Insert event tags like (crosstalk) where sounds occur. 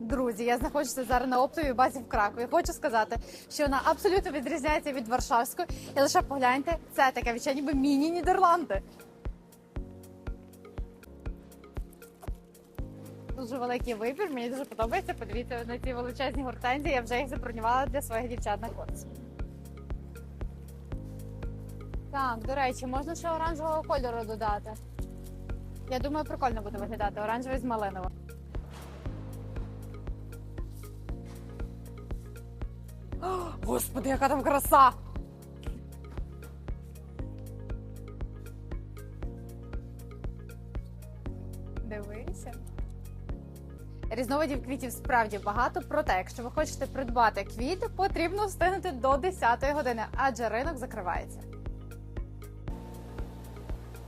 Друзі, я знаходжуся зараз на оптовій базі в Кракові. Хочу сказати, що вона абсолютно відрізняється від Варшавської. І лише погляньте, це таке відчуття, ніби міні-Нідерланди. Дуже великий вибір, мені дуже подобається. Подивіться на ці величезні гортензії. Я вже їх забронювала для своїх дівчат на курс. Так, до речі, можна ще оранжевого кольору додати. Я думаю, прикольно буде виглядати оранжевий з малиновим. О, (gasps) Господи, яка там краса! Дивися. Різновидів квітів справді багато, проте, якщо ви хочете придбати квіт, потрібно встигнути до 10 години, адже ринок закривається.